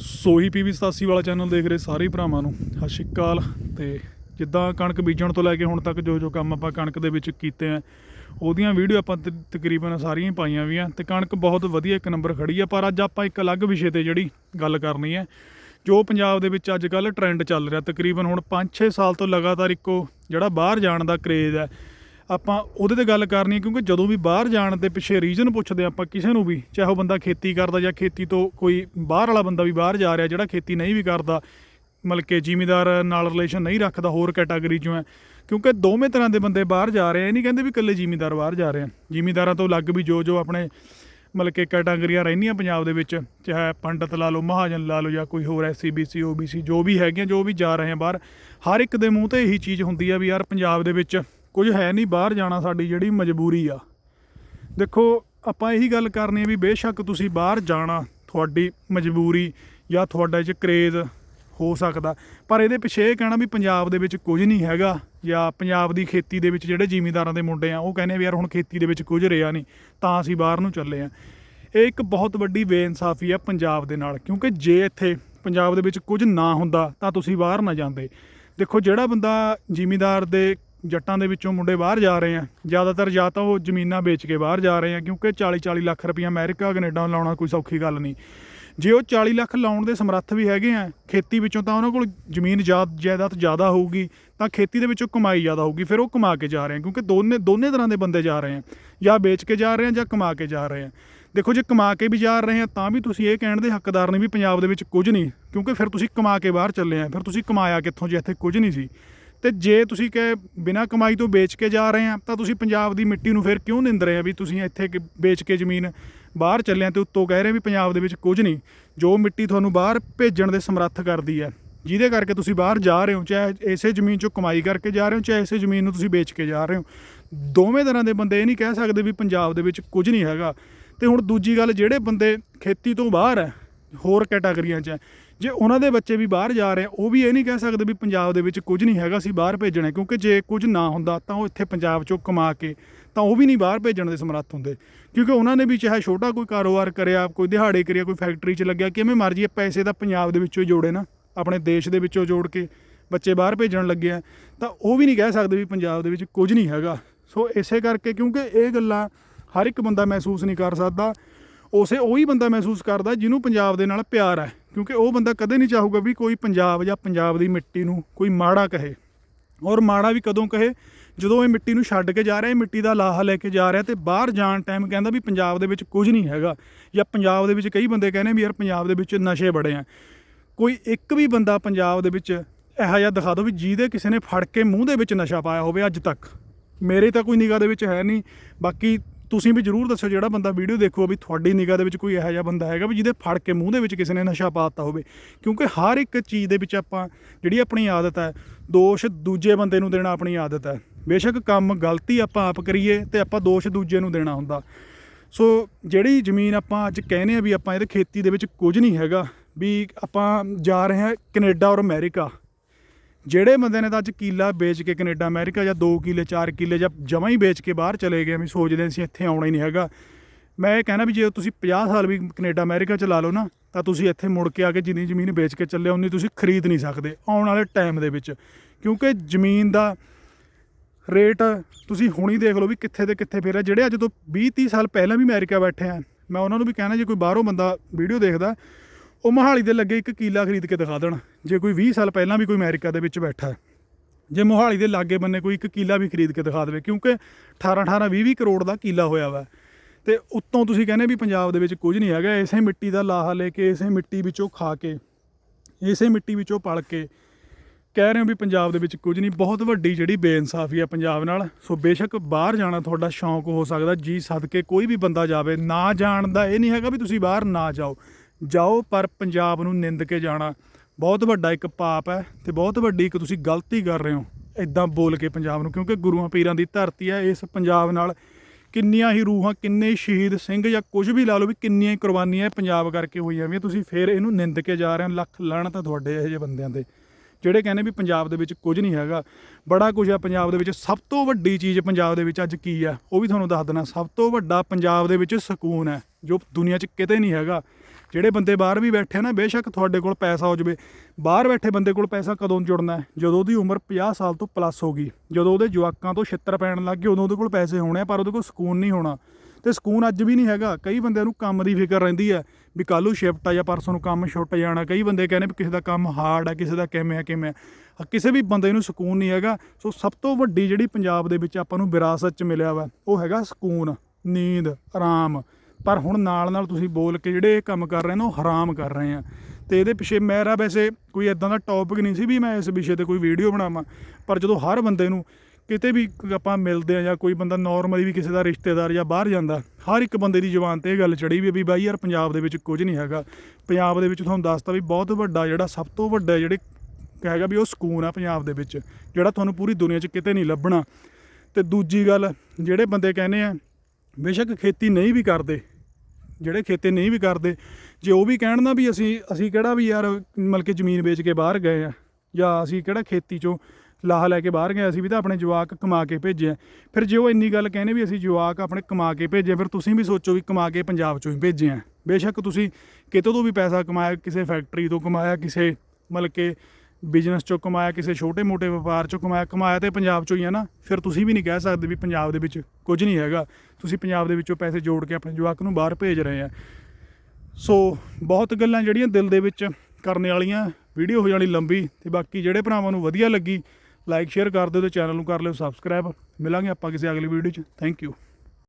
ਸੋਹੀ PV 87 ਵਾਲਾ channel ਦੇਖ ਰਹੇ ਸਾਰੇ ਭਰਾਵਾਂ ਨੂੰ। ਸਤਿ ਸ਼੍ਰੀ ਅਕਾਲ। ਤੇ ਜਿੱਦਾਂ ਕਣਕ ਬੀਜਣ ਤੋਂ ਲੈ ਕੇ ਹੁਣ ਤੱਕ ਜੋ ਜੋ ਕੰਮ ਆਪਾਂ ਕਣਕ ਦੇ ਵਿੱਚ ਕੀਤੇ ਆ, ਉਹਦੀਆਂ ਵੀਡੀਓ ਆਪਾਂ ਤਕਰੀਬਨ ਸਾਰੀਆਂ ਹੀ ਪਾਈਆਂ ਵੀ ਆ ਤੇ ਕਣਕ ਬਹੁਤ ਵਧੀਆ ਇੱਕ ਨੰਬਰ ਖੜੀ ਆ, ਪਰ ਅੱਜ ਆਪਾਂ ਇੱਕ ਅਲੱਗ ਵਿਸ਼ੇ ਤੇ ਜਿਹੜੀ ਗੱਲ ਕਰਨੀ ਹੈ ਜੋ ਪੰਜਾਬ ਦੇ ਵਿੱਚ ਅੱਜ ਕੱਲ ਟ੍ਰੈਂਡ ਚੱਲ ਰਿਹਾ। ਤਕਰੀਬਨ ਹੁਣ 5-6 ਸਾਲ ਤੋਂ ਲਗਾਤਾਰ ਇੱਕੋ ਜਿਹੜਾ ਬਾਹਰ ਜਾਣ ਦਾ ਕਰੇਜ਼ ਹੈ ਆਪਾਂ ਉਹਦੇ ਤੇ ਗੱਲ ਕਰਨੀ ਹੈ, ਕਿਉਂਕਿ ਜਦੋਂ ਵੀ ਬਾਹਰ ਜਾਣ ਦੇ ਪਿੱਛੇ ਰੀਜ਼ਨ ਪੁੱਛਦੇ ਆਪਾਂ ਕਿਸੇ ਨੂੰ ਵੀ, ਚਾਹੇ ਉਹ ਬੰਦਾ ਖੇਤੀ ਕਰਦਾ ਜਾਂ ਖੇਤੀ ਤੋਂ ਕੋਈ ਬਾਹਰ ਵਾਲਾ ਬੰਦਾ ਵੀ ਬਾਹਰ ਜਾ ਰਿਹਾ, ਜਿਹੜਾ ਖੇਤੀ ਨਹੀਂ ਵੀ ਕਰਦਾ, ਮਤਲਬ ਕਿ ਜ਼ਿਮੀਦਾਰ ਨਾਲ ਰਿਲੇਸ਼ਨ ਨਹੀਂ ਰੱਖਦਾ, ਹੋਰ ਕੈਟਾਗਰੀ ਚੋਂ ਹੈ, ਕਿਉਂਕਿ ਦੋਵੇਂ ਤਰ੍ਹਾਂ ਦੇ ਬੰਦੇ ਬਾਹਰ ਜਾ ਰਹੇ ਆ, ਇਹ ਨਹੀਂ ਕਹਿੰਦੇ ਵੀ ਇਕੱਲੇ ਜ਼ਿਮੀਦਾਰ ਬਾਹਰ ਜਾ ਰਹੇ ਆ। ਜ਼ਿਮੀਦਾਰਾਂ ਤੋਂ ਅਲੱਗ ਵੀ ਜੋ ਜੋ ਆਪਣੇ ਮਤਲਬ ਕਿ ਕੈਟਾਗਰੀਆਂ ਰਹਿੰਦੀਆਂ ਪੰਜਾਬ ਦੇ ਵਿੱਚ, ਚਾਹੇ ਪੰਡਤ ਲਾ ਲਓ, ਮਹਾਜਨ ਲਾ ਲਓ ਜਾਂ ਕੋਈ ਹੋਰ ਐਸਸੀ ਬੀਸੀ ਓਬੀਸੀ ਜੋ ਵੀ ਹੈਗੀਆਂ, ਜੋ ਵੀ ਜਾ ਰਹੇ ਆ ਬਾਹਰ, ਹਰ ਇੱਕ ਦੇ ਮੂੰਹ ਤੇ ਇਹੀ ਚੀਜ਼ ਹੁੰਦੀ ਆ ਵੀ ਯਾਰ ਪੰਜਾਬ ਦੇ ਵਿੱਚ ਕੁਝ ਹੈ ਨਹੀਂ ਬਾਹਰ ਜਾਣਾ ਸਾਡੀ ਜਿਹੜੀ ਮਜਬੂਰੀ ਆ। ਦੇਖੋ, ਆਪਾਂ ਇਹੀ ਗੱਲ ਕਰਨੀ ਹੈ ਵੀ ਬੇਸ਼ੱਕ ਤੁਸੀਂ ਬਾਹਰ ਜਾਣਾ ਤੁਹਾਡੀ ਮਜਬੂਰੀ ਜਾਂ ਤੁਹਾਡਾ 'ਚ ਕਰੇਜ਼ ਹੋ ਸਕਦਾ, ਪਰ ਇਹਦੇ ਪਿੱਛੇ ਇਹ ਕਹਿਣਾ ਵੀ ਪੰਜਾਬ ਦੇ ਵਿੱਚ ਕੁਝ ਨਹੀਂ ਹੈਗਾ ਜਾਂ ਪੰਜਾਬ ਦੀ ਖੇਤੀ ਦੇ ਵਿੱਚ ਜਿਹੜੇ ਜ਼ਿਮੀਂਦਾਰਾਂ ਦੇ ਮੁੰਡੇ ਆ, ਉਹ ਕਹਿੰਦੇ ਵੀ ਯਾਰ ਹੁਣ ਖੇਤੀ ਦੇ ਵਿੱਚ ਕੁਝ ਰਿਹਾ ਨਹੀਂ, ਤਾਂ ਅਸੀਂ ਬਾਹਰ ਨੂੰ ਚੱਲੇ ਆ। ਇਹ ਇੱਕ ਬਹੁਤ ਵੱਡੀ ਬੇਇਨਸਾਫੀ ਆ ਪੰਜਾਬ ਦੇ ਨਾਲ, ਕਿਉਂਕਿ ਜੇ ਇੱਥੇ ਪੰਜਾਬ ਦੇ ਵਿੱਚ ਕੁਝ ਨਾ ਹੁੰਦਾ ਤਾਂ ਤੁਸੀਂ ਬਾਹਰ ਨਾ ਜਾਂਦੇ। ਦੇਖੋ, ਜਿਹੜਾ ਬੰਦਾ ਜ਼ਿਮੀਂਦਾਰ ਦੇ ਜੱਟਾਂ ਦੇ ਵਿੱਚੋਂ ਮੁੰਡੇ ਬਾਹਰ ਜਾ ਰਹੇ ਆ। ਜ਼ਿਆਦਾਤਰ ਜਾਂ ਤਾਂ ਉਹ ਜ਼ਮੀਨਾਂ ਵੇਚ ਕੇ ਬਾਹਰ ਜਾ ਰਹੇ ਆ, ਕਿਉਂਕਿ 40 40 ਲੱਖ ਰੁਪਈਆ ਅਮਰੀਕਾ, ਕੈਨੇਡਾ ਲਾਉਣਾ ਕੋਈ ਸੌਖੀ ਗੱਲ ਨਹੀਂ। ਜੇ ਉਹ 40 ਲੱਖ ਲਾਉਣ ਦੇ ਸਮਰੱਥ ਵੀ ਹੈਗੇ ਆ, ਖੇਤੀ ਵਿੱਚੋਂ ਤਾਂ ਉਹਨਾਂ ਕੋਲ ਜ਼ਮੀਨ ਜਾਇਦ ਜਾਇਦਾਦ ਜ਼ਿਆਦਾ ਹੋਊਗੀ, ਤਾਂ ਖੇਤੀ ਦੇ ਵਿੱਚੋਂ ਕਮਾਈ ਜ਼ਿਆਦਾ ਹੋਊਗੀ, ਫਿਰ ਉਹ ਕਮਾ ਕੇ ਜਾ ਰਹੇ ਆ, ਕਿਉਂਕਿ ਦੋਨੇ ਦੋਨੇ ਤਰ੍ਹਾਂ ਦੇ ਬੰਦੇ ਜਾ ਰਹੇ ਆ। ਜਾਂ ਵੇਚ ਕੇ ਜਾ ਰਹੇ ਆ ਜਾਂ ਕਮਾ ਕੇ ਜਾ ਰਹੇ ਆ। ਦੇਖੋ, ਜੇ ਕਮਾ ਕੇ ਵੀ ਜਾ ਰਹੇ ਆ, ਤਾਂ ਵੀ ਤੁਸੀਂ ਇਹ ਕਹਿਣ ਦੇ ਹੱਕਦਾਰ ਨਹੀਂ ਵੀ ਪੰਜਾਬ ਦੇ ਵਿੱਚ ਕੁਝ ਨਹੀਂ, ਕਿਉਂਕਿ ਫਿਰ ਤੁਸੀਂ ਕਮਾ ਕੇ ਬਾਹਰ ਚੱਲੇ ਆ, ਫਿਰ ਤੁਸੀਂ ਕਮਾਇਆ ਕਿੱਥੋਂ ਜੇ ਇੱਥੇ ਕੁਝ ਨਹੀਂ ਸੀ। ਤੇ ਜੇ ਤੁਸੀਂ ਕਹੇ ਬਿਨਾਂ ਕਮਾਈ ਤੋਂ ਵੇਚ ਕੇ ਜਾ ਰਹੇ ਆ, ਤਾਂ ਤੁਸੀਂ ਪੰਜਾਬ ਦੀ ਮਿੱਟੀ ਨੂੰ ਫਿਰ ਕਿਉਂ ਨਿੰਦ ਰਹੇ ਆ ਵੀ ਤੁਸੀਂ ਇੱਥੇ ਵੇਚ ਕੇ ਜ਼ਮੀਨ ਬਾਹਰ ਚੱਲਿਆ ਆ ਤੇ ਉੱਤੋਂ ਕਹਿ ਰਹੇ ਵੀ ਪੰਜਾਬ ਦੇ ਵਿੱਚ ਕੁਝ ਨਹੀਂ, ਜੋ ਮਿੱਟੀ ਤੁਹਾਨੂੰ ਬਾਹਰ ਭੇਜਣ ਦੇ ਸਮਰੱਥ ਕਰਦੀ ਹੈ, ਜਿਹਦੇ ਕਰਕੇ ਤੁਸੀਂ ਬਾਹਰ ਜਾ ਰਹੇ ਹੋ, ਚਾਹੇ ਇਸੇ ਜ਼ਮੀਨ ਚੋਂ ਕਮਾਈ ਕਰਕੇ ਜਾ ਰਹੇ ਹੋ, ਚਾਹੇ ਇਸੇ ਜ਼ਮੀਨ ਨੂੰ ਤੁਸੀਂ ਵੇਚ ਕੇ ਜਾ ਰਹੇ ਹੋ, ਦੋਵੇਂ ਤਰ੍ਹਾਂ ਦੇ ਬੰਦੇ ਇਹ ਨਹੀਂ ਕਹਿ ਸਕਦੇ ਵੀ ਪੰਜਾਬ ਦੇ ਵਿੱਚ ਕੁਝ ਨਹੀਂ ਹੈਗਾ। ਤੇ ਹੁਣ ਦੂਜੀ ਗੱਲ, ਜਿਹੜੇ ਬੰਦੇ ਖੇਤੀ ਤੋਂ ਬਾਹਰ ਹੈ, ਹੋਰ ਕੈਟਾਗਰੀਆਂ 'ਚ ਹੈ ਜੇ ਉਹਨਾਂ ਦੇ ਬੱਚੇ ਵੀ ਬਾਹਰ ਜਾ ਰਹੇ ਆ, ਉਹ ਵੀ ਇਹ ਨਹੀਂ ਕਹਿ ਸਕਦੇ ਵੀ ਪੰਜਾਬ ਦੇ ਵਿੱਚ ਕੁਝ ਨਹੀਂ ਹੈਗਾ ਸੀ ਬਾਹਰ ਭੇਜਣਾ ਕਿਉਂਕਿ ਜੇ ਕੁਝ ਨਾ ਹੁੰਦਾ ਤਾਂ ਉਹ ਇੱਥੇ ਪੰਜਾਬ 'ਚੋਂ ਕਮਾ ਕੇ ਤਾਂ ਉਹ ਵੀ ਨਹੀਂ ਬਾਹਰ ਭੇਜਣ ਦੇ ਸਮਰੱਥ ਹੁੰਦੇ। ਕਿਉਂਕਿ ਉਹਨਾਂ ਨੇ ਵੀ ਚਾਹੇ ਛੋਟਾ ਕੋਈ ਕਾਰੋਬਾਰ ਕਰਿਆ, ਕੋਈ ਦਿਹਾੜੇ ਕਰਿਆ, ਕੋਈ ਫੈਕਟਰੀ 'ਚ ਲੱਗਿਆ, ਕਿਵੇਂ ਮਰਜ਼ੀ ਪੈਸੇ ਤਾਂ ਪੰਜਾਬ ਦੇ ਵਿੱਚੋਂ ਹੀ ਜੋੜੇ ਨਾ, ਆਪਣੇ ਦੇਸ਼ ਦੇ ਵਿੱਚੋਂ ਜੋੜ ਕੇ ਬੱਚੇ ਬਾਹਰ ਭੇਜਣ ਲੱਗੇ ਆ, ਤਾਂ ਉਹ ਵੀ ਨਹੀਂ ਕਹਿ ਸਕਦੇ ਵੀ ਪੰਜਾਬ ਦੇ ਵਿੱਚ ਕੁਝ ਨਹੀਂ ਹੈਗਾ। ਸੋ ਇਸੇ ਕਰਕੇ ਕਿਉਂਕਿ ਇਹ ਗੱਲਾਂ ਹਰ ਇੱਕ ਬੰਦਾ ਮਹਿਸੂਸ ਨਹੀਂ ਕਰ ਸਕਦਾ, ਉਸੇ ਉਹੀ ਬੰਦਾ ਮਹਿਸੂਸ ਕਰਦਾ ਜਿਹਨੂੰ ਪੰਜਾਬ ਦੇ ਨਾਲ ਪਿਆਰ ਹੈ। ਕਿਉਂਕਿ ਉਹ ਬੰਦਾ ਕਦੇ ਨਹੀਂ ਚਾਹੂਗਾ ਵੀ ਕੋਈ ਪੰਜਾਬ ਜਾਂ ਪੰਜਾਬ ਦੀ ਮਿੱਟੀ ਨੂੰ ਕੋਈ ਮਾੜਾ ਕਹੇ। ਔਰ ਮਾੜਾ ਵੀ ਕਦੋਂ ਕਹੇ? ਜਦੋਂ ਇਹ ਮਿੱਟੀ ਨੂੰ ਛੱਡ ਕੇ ਜਾ ਰਿਹਾ, ਇਹ ਮਿੱਟੀ ਦਾ ਲਾਹਾ ਲੈ ਕੇ ਜਾ ਰਿਹਾ ਤੇ ਬਾਹਰ ਜਾਣ ਟਾਈਮ ਕਹਿੰਦਾ ਵੀ ਪੰਜਾਬ ਦੇ ਵਿੱਚ ਕੁਝ ਨਹੀਂ ਹੈਗਾ। ਜਾਂ ਪੰਜਾਬ ਦੇ ਵਿੱਚ ਕਈ ਬੰਦੇ ਕਹਿੰਦੇ ਵੀ ਯਾਰ ਪੰਜਾਬ ਦੇ ਵਿੱਚ ਨਸ਼ੇ ਬੜੇ ਆ। ਕੋਈ ਇੱਕ ਵੀ ਬੰਦਾ ਪੰਜਾਬ ਦੇ ਵਿੱਚ ਇਹੋ ਜਿਹਾ ਦਿਖਾ ਦਿਓ ਵੀ ਜਿਹਦੇ ਕਿਸੇ ਨੇ ਫੜ ਕੇ ਮੂੰਹ ਦੇ ਵਿੱਚ ਨਸ਼ਾ ਪਾਇਆ ਹੋਵੇ ਅੱਜ ਤੱਕ। ਮੇਰੇ ਤਾਂ ਕੋਈ ਨਿਗਾਹ ਦੇ ਵਿੱਚ ਹੈ ਨਹੀਂ। ਬਾਕੀ ਤੁਸੀਂ ਵੀ ਜਰੂਰ ਦੱਸਿਓ ਜਿਹੜਾ ਬੰਦਾ ਵੀਡੀਓ ਦੇਖੋ ਵੀ ਤੁਹਾਡੀ ਨਿਗਾਹ ਦੇ ਵਿੱਚ ਕੋਈ ਇਹੋ ਜਿਹਾ ਬੰਦਾ ਹੈਗਾ ਵੀ ਜਿਹਦੇ ਫੜ ਕੇ ਮੂੰਹ ਦੇ ਵਿੱਚ ਕਿਸੇ ਨੇ ਨਸ਼ਾ ਪਾਤਾ ਹੋਵੇ। ਕਿਉਂਕਿ ਹਰ ਇੱਕ ਚੀਜ਼ ਦੇ ਵਿੱਚ ਆਪਾਂ ਜਿਹੜੀ ਆਪਣੀ ਆਦਤ ਹੈ, ਦੋਸ਼ ਦੂਜੇ ਬੰਦੇ ਨੂੰ ਦੇਣਾ ਆਪਣੀ ਆਦਤ ਹੈ। ਬੇਸ਼ੱਕ ਕੰਮ ਗਲਤੀ ਆਪਾਂ ਆਪ ਕਰੀਏ ਤੇ ਆਪਾਂ ਦੋਸ਼ ਦੂਜੇ ਨੂੰ ਦੇਣਾ ਹੁੰਦਾ। ਸੋ ਜਿਹੜੀ ਜ਼ਮੀਨ ਆਪਾਂ ਅੱਜ ਕਹਿੰਦੇ ਆ ਵੀ ਆਪਾਂ ਇਹਦੇ ਖੇਤੀ ਦੇ ਵਿੱਚ ਕੁਝ ਨਹੀਂ ਹੈਗਾ, ਵੀ ਆਪਾਂ ਜਾ ਰਹੇ ਹਾਂ ਕੈਨੇਡਾ ਔਰ ਅਮਰੀਕਾ। ਜਿਹੜੇ ਬੰਦੇ ਨੇ ਤਾਂ ਅੱਜ ਕਿੱਲਾ ਵੇਚ ਕੇ ਕੈਨੇਡਾ, ਅਮਰੀਕਾ ਜਾਂ 2 ਕਿੱਲੇ 4 ਕਿੱਲੇ ਜਾਂ ਜਮਾਂ ਹੀ ਵੇਚ ਕੇ ਬਾਹਰ ਚਲੇ ਗਏ ਵੀ ਸੋਚਦੇ ਸੀ ਇੱਥੇ ਆਉਣਾ ਹੀ ਨਹੀਂ ਹੈਗਾ। ਮੈਂ ਇਹ ਕਹਿਣਾ ਵੀ ਜੇ ਤੁਸੀਂ 50 ਸਾਲ ਵੀ ਕੈਨੇਡਾ, ਅਮਰੀਕਾ ਚ ਲਾ ਲਓ ਨਾ, ਤਾਂ ਤੁਸੀਂ ਇੱਥੇ ਮੁੜ ਕੇ ਆ ਕੇ ਜਿੰਨੀ ਜ਼ਮੀਨ ਵੇਚ ਕੇ ਚੱਲੇ ਉਨੀ ਤੁਸੀਂ ਖਰੀਦ ਨਹੀਂ ਸਕਦੇ ਆਉਣ ਵਾਲੇ ਟਾਈਮ ਦੇ ਵਿੱਚ। ਕਿਉਂਕਿ ਜ਼ਮੀਨ ਦਾ ਰੇਟ ਤੁਸੀਂ ਹੁਣੀ ਦੇਖ ਲਓ ਵੀ ਕਿੱਥੇ ਤੇ ਕਿੱਥੇ ਫਿਰ ਜਿਹੜੇ ਅੱਜ ਤੋਂ 20 30 ਸਾਲ ਪਹਿਲਾਂ ਵੀ ਅਮਰੀਕਾ ਬੈਠੇ ਆ, ਮੈਂ ਉਹਨਾਂ ਨੂੰ ਵੀ ਕਹਿਣਾ ਜੇ ਕੋਈ ਬਾਹਰੋਂ ਬੰਦਾ ਵੀਡੀਓ ਦੇਖਦਾ, ਉਹ ਮੋਹਾਲੀ ਦੇ ਲੱਗੇ ਇੱਕ ਕਿਲਾ ਖਰੀਦ ਕੇ ਦਿਖਾ ਦੇਣ। ਜੇ ਕੋਈ 20 ਸਾਲ ਪਹਿਲਾਂ ਵੀ ਕੋਈ ਅਮਰੀਕਾ ਦੇ ਵਿੱਚ ਬੈਠਾ ਜੇ ਮੋਹਾਲੀ ਦੇ ਲਾਗੇ ਬੰਨੇ ਕੋਈ ਇੱਕ ਕਿਲਾ ਵੀ ਖਰੀਦ ਕੇ ਦਿਖਾ ਦੇਵੇ, ਕਿਉਂਕਿ 18 18 20 20 ਕਰੋੜ ਦਾ ਕੀਲਾ ਹੋਇਆ ਵਾ, ਤੇ ਉੱਤੋਂ ਤੁਸੀਂ ਕਹਿੰਦੇ ਵੀ ਪੰਜਾਬ ਦੇ ਵਿੱਚ ਕੁਝ ਨਹੀਂ ਹੈਗਾ, ਇਸੇ ਮਿੱਟੀ ਦਾ ਲਾਹਾ ਲੈ ਕੇ, ਇਸੇ ਮਿੱਟੀ ਵਿੱਚੋਂ ਖਾ ਕੇ, ਇਸੇ ਮਿੱਟੀ ਵਿੱਚੋਂ ਪਲ ਕੇ, ਕਹਿ ਰਹੇ ਹੋ ਵੀ ਪੰਜਾਬ ਦੇ ਵਿੱਚ ਕੁਝ ਨਹੀਂ, ਬਹੁਤ ਵੱਡੀ ਜਿਹੜੀ ਬੇਇਨਸਾਫੀ ਆ ਪੰਜਾਬ ਨਾਲ, ਸੋ ਬੇਸ਼ੱਕ ਬਾਹਰ ਜਾਣਾ ਤੁਹਾਡਾ ਸ਼ੌਂਕ ਹੋ ਸਕਦਾ, ਜੀ ਸਦਕੇ ਕੋਈ ਵੀ ਬੰਦਾ ਜਾਵੇ, ਨਾ ਜਾਣ ਦਾ ਇਹ ਨਹੀਂ ਹੈਗਾ ਵੀ ਤੁਸੀਂ ਬਾਹਰ ਨਾ ਜਾਓ ਜਾਓ ਪਰ ਪੰਜਾਬ ਨੂੰ ਨਿੰਦ ਕੇ ਜਾਣਾ ਬਹੁਤ ਵੱਡਾ ਇੱਕ ਪਾਪ ਹੈ ਤੇ ਬਹੁਤ ਵੱਡੀ ਇੱਕ ਤੁਸੀਂ ਗਲਤੀ ਕਰ ਰਹੇ ਹੋ ਇਦਾਂ ਬੋਲ ਕੇ ਪੰਜਾਬ ਨੂੰ, ਕਿਉਂਕਿ ਗੁਰੂਆਂ ਪੀਰਾਂ ਦੀ ਧਰਤੀ ਹੈ, ਇਸ ਪੰਜਾਬ ਨਾਲ ਕਿੰਨੀਆਂ ਹੀ ਰੂਹਾਂ, ਕਿੰਨੇ ਸ਼ਹੀਦ ਸਿੰਘ ਜਾਂ ਕੁਝ ਵੀ ਲਾ ਲਓ ਵੀ ਕਿੰਨੀਆਂ ਹੀ ਕੁਰਬਾਨੀਆਂ ਪੰਜਾਬ ਕਰਕੇ ਹੋਈਆਂ ਵੀ ਤੁਸੀਂ ਫੇਰ ਇਹਨੂੰ ਨਿੰਦ ਕੇ ਜਾ ਰਹੇ ਹੋ, ਲੱਖ ਲਾਹਣਤ ਤਾਂ ਤੁਹਾਡੇ ਇਹੋ ਜਿਹੇ ਬੰਦਿਆਂ ਦੇ ਜਿਹੜੇ ਕਹਿੰਦੇ ਵੀ ਪੰਜਾਬ ਦੇ ਵਿੱਚ ਕੁਝ ਨਹੀਂ ਹੈਗਾ, ਬੜਾ ਕੁਝ ਆ ਪੰਜਾਬ ਦੇ ਵਿੱਚ, ਸਭ ਤੋਂ ਵੱਡੀ ਚੀਜ਼ ਪੰਜਾਬ ਦੇ ਵਿੱਚ ਅੱਜ ਕੀ ਆ ਉਹ ਵੀ ਤੁਹਾਨੂੰ ਦੱਸ ਦੇਣਾ ਸਭ ਤੋਂ ਵੱਡਾ ਪੰਜਾਬ ਦੇ ਵਿੱਚ ਸਕੂਨ ਹੈ, ਜੋ ਦੁਨੀਆ 'ਚ ਕਿਤੇ ਨਹੀਂ ਹੈਗਾ ਜਿਹੜੇ ਬੰਦੇ ਬਾਹਰ ਵੀ ਬੈਠੇ ਆ ਨਾ, ਬੇਸ਼ੱਕ ਤੁਹਾਡੇ ਕੋਲ ਪੈਸਾ ਹੋ ਜਾਵੇ। ਬਾਹਰ ਬੈਠੇ ਬੰਦੇ ਕੋਲ ਪੈਸਾ ਕਦੋਂ ਜੁੜਨਾ ਹੈ? ਜਦੋਂ ਉਹਦੀ ਉਮਰ 50 ਸਾਲ ਤੋਂ ਪਲੱਸ ਹੋ ਗਈ। ਜਦੋਂ ਉਹਦੇ ਜਵਾਕਾਂ ਤੋਂ ਛਿੱਤਰ ਪੈਣ ਲੱਗ ਗਏ, ਉਦੋਂ ਉਹਦੇ ਕੋਲ ਪੈਸੇ ਹੋਣੇ ਆ, ਪਰ ਉਹਦੇ ਕੋਲ ਸਕੂਨ ਨਹੀਂ ਹੋਣਾ। ਤੇ ਸਕੂਨ ਅੱਜ ਵੀ ਨਹੀਂ ਹੈਗਾ। ਕਈ ਬੰਦਿਆਂ ਨੂੰ ਕੰਮ ਦੀ ਫਿਕਰ ਰਹਿੰਦੀ ਹੈ ਵੀ ਕੱਲ੍ਹ ਨੂੰ ਸ਼ਿਫਟ ਆ ਜਾਂ ਪਰਸੋਂ ਨੂੰ ਕੰਮ ਛੁੱਟ ਜਾਣਾ। ਕਈ ਬੰਦੇ ਕਹਿੰਦੇ ਵੀ ਕਿਸੇ ਦਾ ਕੰਮ ਹਾਰਡ ਆ, ਕਿਸੇ ਦਾ ਕਿਵੇਂ ਆ ਕਿਵੇਂ ਆ। ਕਿਸੇ ਵੀ ਬੰਦੇ ਨੂੰ ਸਕੂਨ ਨਹੀਂ ਹੈਗਾ। ਸੋ ਸਭ ਤੋਂ ਵੱਡੀ ਜਿਹੜੀ ਪੰਜਾਬ ਦੇ ਵਿੱਚ ਆਪਾਂ ਨੂੰ ਵਿਰਾਸਤ ਚ ਮਿਲਿਆ ਵਾ, ਉਹ ਹੈਗਾ ਸਕੂਨ, ਨੀਂਦ, ਆਰਾਮ। ਪਰ ਹੁਣ ਨਾਲ ਨਾਲ ਤੁਸੀਂ ਬੋਲ ਕੇ ਜਿਹੜੇ ਇਹ ਕੰਮ ਕਰ ਰਹੇ ਨੇ, ਉਹ ਹਰਾਮ ਕਰ ਰਹੇ ਆ। ਤੇ ਇਹਦੇ ਪਿੱਛੇ ਮੇਰਾ ਵੈਸੇ ਕੋਈ ਇਦਾਂ ਦਾ ਟੌਪਿਕ ਨਹੀਂ ਸੀ ਵੀ ਮੈਂ ਇਸ ਵਿਸ਼ੇ ਤੇ ਕੋਈ ਵੀਡੀਓ ਬਣਾਵਾਂ, ਪਰ ਜਦੋਂ ਹਰ ਬੰਦੇ ਨੂੰ ਕਿਤੇ ਵੀ ਆਪਾਂ ਮਿਲਦੇ ਆ ਜਾਂ ਕੋਈ ਬੰਦਾ ਨਾਰਮਲੀ ਵੀ ਕਿਸੇ ਦਾ ਰਿਸ਼ਤੇਦਾਰ ਜਾਂ ਬਾਹਰ ਜਾਂਦਾ, ਹਰ ਇੱਕ ਬੰਦੇ ਦੀ ਜ਼ੁਬਾਨ ਤੇ ਇਹ ਗੱਲ ਚੜੀ ਵੀ ਵੀ ਬਾਈ ਯਾਰ ਪੰਜਾਬ ਦੇ ਵਿੱਚ ਕੁਝ ਨਹੀਂ ਹੈਗਾ। ਪੰਜਾਬ ਦੇ ਵਿੱਚ ਤੁਹਾਨੂੰ ਦੱਸਤਾ ਵੀ ਬਹੁਤ ਵੱਡਾ ਜਿਹੜਾ ਸਭ ਤੋਂ ਵੱਡਾ ਜਿਹੜੇ ਹੈਗਾ ਵੀ ਉਹ ਸਕੂਨ ਆ ਪੰਜਾਬ ਦੇ ਵਿੱਚ, ਜਿਹੜਾ ਤੁਹਾਨੂੰ ਪੂਰੀ ਦੁਨੀਆ 'ਚ ਕਿਤੇ ਨਹੀਂ ਲੱਭਣਾ। ਤੇ ਦੂਜੀ ਗੱਲ, ਜਿਹੜੇ ਬੰਦੇ ਕਹਿੰਦੇ ਆ, ਬੇਸ਼ੱਕ ਖੇਤੀ ਨਹੀਂ ਵੀ ਕਰਦੇ ਜਿਹੜੇ ਖੇਤੇ ਨਹੀਂ ਵੀ ਕਰਦੇ, ਜੇ ਉਹ ਵੀ ਕਹਿਣ ਨਾ ਵੀ ਅਸੀਂ ਅਸੀਂ ਕਿਹੜਾ ਵੀ ਯਾਰ ਮਤਲਬ ਕਿ ਜ਼ਮੀਨ ਵੇਚ ਕੇ ਬਾਹਰ ਗਏ ਆ, ਜਾਂ ਅਸੀਂ ਕਿਹੜਾ ਖੇਤੀ ਚੋਂ ਲਾਹ ਲੈ ਕੇ ਬਾਹਰ ਗਏ ਅਸੀਂ ਵੀ ਤਾਂ ਆਪਣੇ ਜਵਾਕ ਕਮਾ ਕੇ ਭੇਜਿਆ ਫਿਰ ਜੇ ਉਹ ਇੰਨੀ ਗੱਲ ਕਹਿੰਦੇ ਵੀ ਅਸੀਂ ਜਵਾਕ ਆਪਣੇ ਕਮਾ ਕੇ ਭੇਜਿਆ ਫਿਰ ਤੁਸੀਂ ਵੀ ਸੋਚੋ ਵੀ ਕਮਾ ਕੇ ਪੰਜਾਬ ਚੋਂ ਹੀ ਭੇਜਿਆ ਬੇਸ਼ੱਕ ਤੁਸੀਂ ਕਿਤੋਂ ਤੋਂ ਵੀ ਪੈਸਾ ਕਮਾਇਆ, ਕਿਸੇ ਫੈਕਟਰੀ ਤੋਂ ਕਮਾਇਆ, ਕਿਸੇ ਮਤਲਬ ਕਿ ਬਿਜ਼ਨਸ ਚੋਂ ਕਮਾਇਆ, ਕਿਸੇ ਛੋਟੇ-ਮੋਟੇ ਵਪਾਰ ਚੋਂ ਕਮਾਇਆ ਕਮਾਇਆ ਤੇ ਪੰਜਾਬ ਚੋਂ ਹੀ ਹੈ ਨਾ, ਫਿਰ ਤੁਸੀਂ ਵੀ ਨਹੀਂ ਕਹਿ ਸਕਦੇ ਵੀ ਪੰਜਾਬ ਦੇ ਵਿੱਚ ਕੁਝ ਨਹੀਂ ਹੈਗਾ। ਤੁਸੀਂ ਪੰਜਾਬ ਦੇ ਵਿੱਚੋਂ ਪੈਸੇ ਜੋੜ ਕੇ ਆਪਣੇ ਜਵਾਕ ਨੂੰ ਬਾਹਰ ਭੇਜ ਰਹੇ ਆ। ਸੋ ਬਹੁਤ ਗੱਲਾਂ ਜਿਹੜੀਆਂ ਦਿਲ ਦੇ ਵਿੱਚ ਕਰਨੇ ਵਾਲੀਆਂ ਵੀਡੀਓ ਹੋ ਜਾਣੀ ਲੰਬੀ ਤੇ ਬਾਕੀ ਜਿਹੜੇ ਭਰਾਵਾਂ ਨੂੰ ਵਧੀਆ ਲੱਗੀ ਲਾਈਕ ਸ਼ੇਅਰ ਕਰ ਦਿਓ ਤੇ ਚੈਨਲ ਨੂੰ ਕਰ ਲਿਓ ਸਬਸਕ੍ਰਾਈਬ ਮਿਲਾਂਗੇ ਆਪਾਂ ਕਿਸੇ ਅਗਲੀ ਵੀਡੀਓ 'ਚ। Thank you